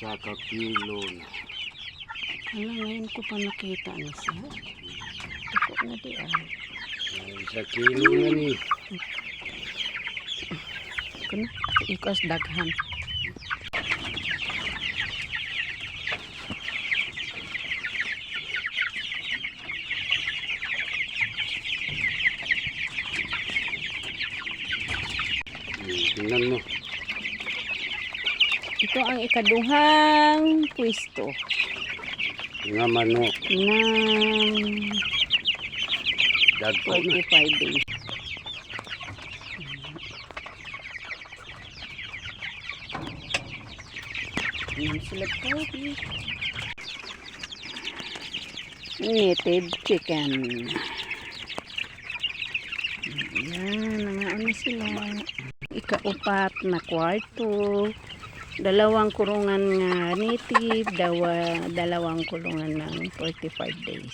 Isa ka kilo na. Hala, ngayon ko pa nakita na siya. Ako na di ah. Isa kilo na ni. Ako na. Ako ikas daghan. Hmm, Tingnan mo. Ito ang ikaduhang pwesto Nga manok. ng Dagko na. 45 days. Ayan sila po. Native chicken. Ayan, nangaan na sila. Ikaupat na kwarto. Dalawang kurungan nga native, dawa, dalawang kulungan ng 45 days.